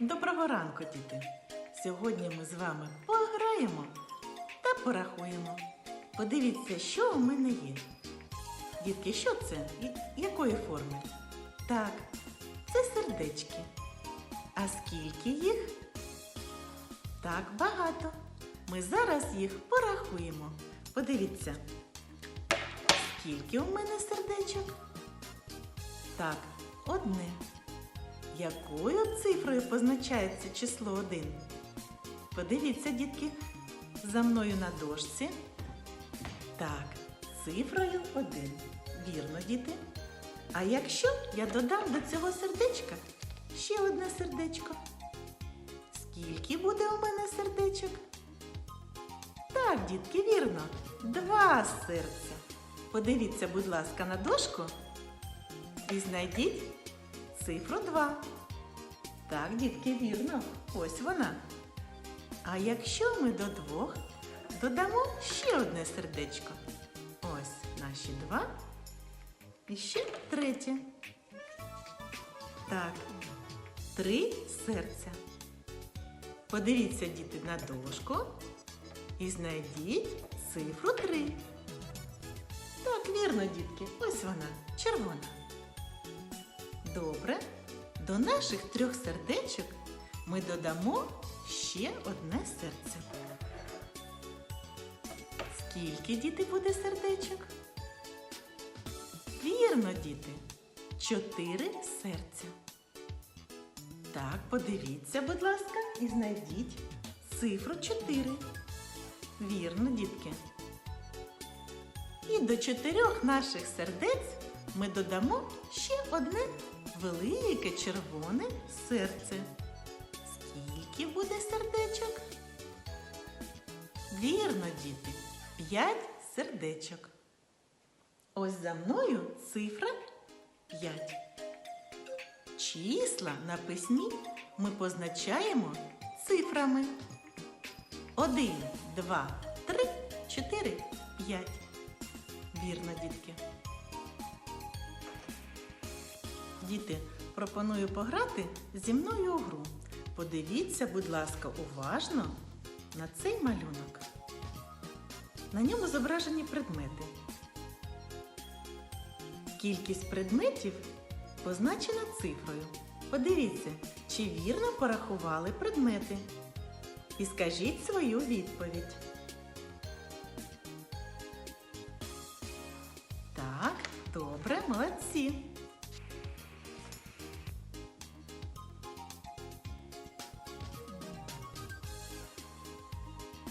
Доброго ранку, діти! Сьогодні ми з вами пограємо та порахуємо. Подивіться, що у мене є. Дітки, що це? Якої форми? Так, це сердечки. А скільки їх? Так, багато. Ми зараз їх порахуємо. Подивіться, скільки у мене сердечок? Так, одне. Якою цифрою позначається число 1? Подивіться, дітки, за мною на дошці. Так, цифрою 1. Вірно, діти. А якщо я додам до цього сердечка ще одне сердечко? Скільки буде у мене сердечок? Так, дітки, вірно. Два серця. Подивіться, будь ласка, на дошку і знайдіть цифру 2. Так, дітки, вірно. Ось вона. А якщо ми до двох додамо ще одне сердечко. Ось наші два. І ще третє. Так, три серця. Подивіться, діти, на дошку і знайдіть цифру 3. Так, вірно, дітки, ось вона, червона. Добре. До наших трьох сердечок ми додамо ще одне серце. Скільки діти буде сердечок? Вірно, діти. Чотири серця. Так, подивіться, будь ласка, і знайдіть цифру 4. Вірно, дітки. І до чотирьох наших сердець ми додамо ще одне велике червоне серце. Скільки буде сердечок? Вірно, діти, п'ять сердечок. Ось за мною цифра 5. Числа на письмі ми позначаємо цифрами. 1, 2, 3, 4, 5. Вірно, дітки. Діти, пропоную пограти зі мною у гру. Подивіться, будь ласка, уважно на цей малюнок. На ньому зображені предмети. Кількість предметів позначена цифрою. Подивіться, чи вірно порахували предмети. І скажіть свою відповідь. Так, добре, молодці.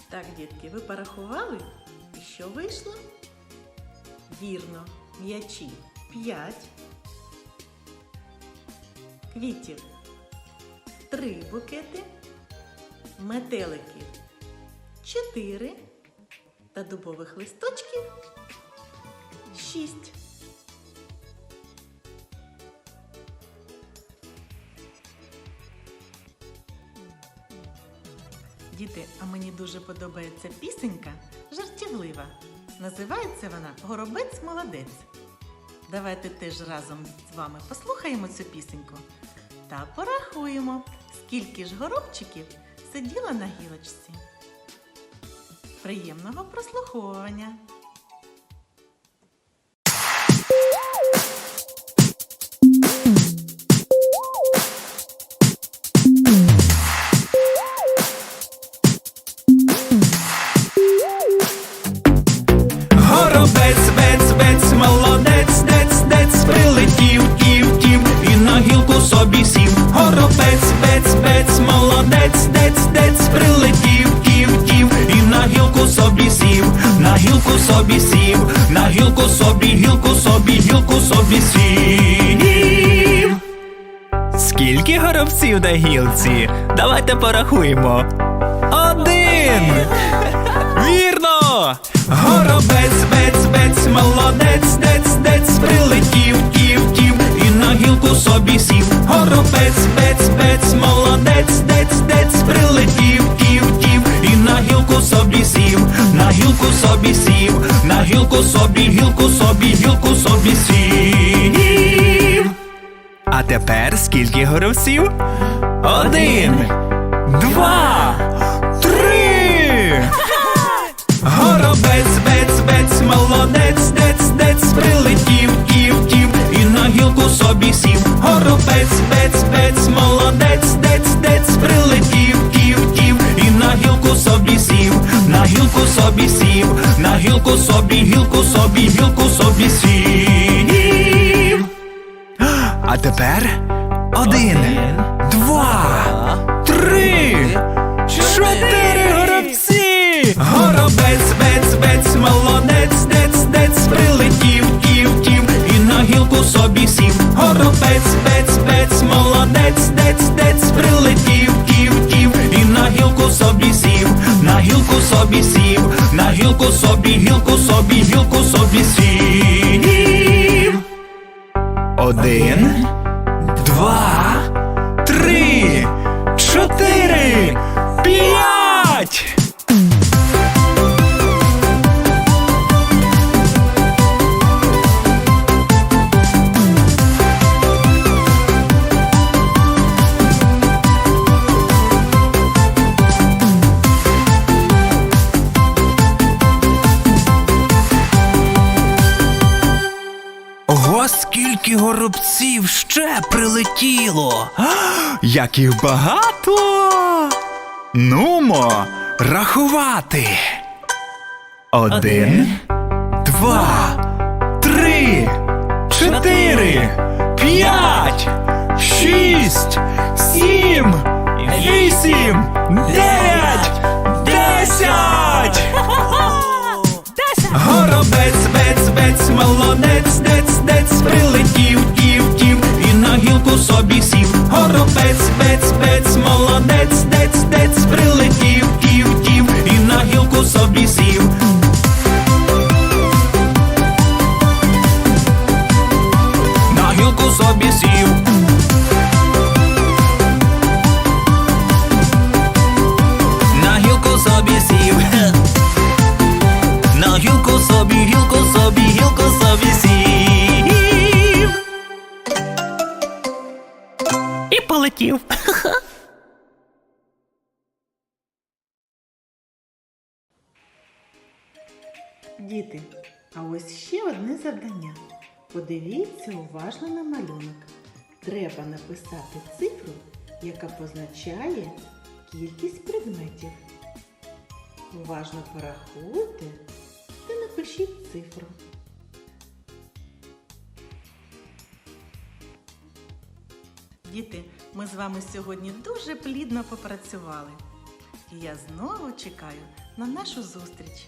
Так, дітки, ви порахували? І що вийшло? Вірно, м'ячі 5, квітів 3 букети, метеликів 4 та дубових листочків 6. Діти, а мені дуже подобається пісенька жартівлива. Називається вона Горобець молодець. Давайте теж разом з вами послухаємо цю пісеньку та порахуємо, скільки ж горобчиків сиділо на гілочці. Приємного прослуховування! Собі сів, на гілку собі, гілку собі, гілку собі сів. Скільки горобців на гілці? Давайте порахуємо. сів, на гілку собі сів, на гілку собі, гілку собі, гілку собі сів. А тепер скільки горосів. Один, два, три. Горобець, бець, бець, молодець, дець, дець, прилетів, тів, тів, і на гілку собі сів, горобець, бець. Гілку собі сів, на гілку собі, гілку собі, гілку собі сів. А тепер один, два, три, чотири горобці. Горобець, собі сів, на гілку собі, гілку собі, гілку собі сів. Один, два, три, чотири, п'ять. Горобців ще прилетіло. А, Як їх багато. Нумо рахувати. Один, два, три, чотири, п'ять, шість, сім, вісім, дев'ять, десять. Горобець, бець, бець, молодець, собі сів. Горобець, бець, Діти, а ось ще одне завдання. Подивіться уважно на малюнок. Треба написати цифру, яка позначає кількість предметів. Уважно порахуйте та напишіть цифру. Діти, ми з вами сьогодні дуже плідно попрацювали. І я знову чекаю на нашу зустріч.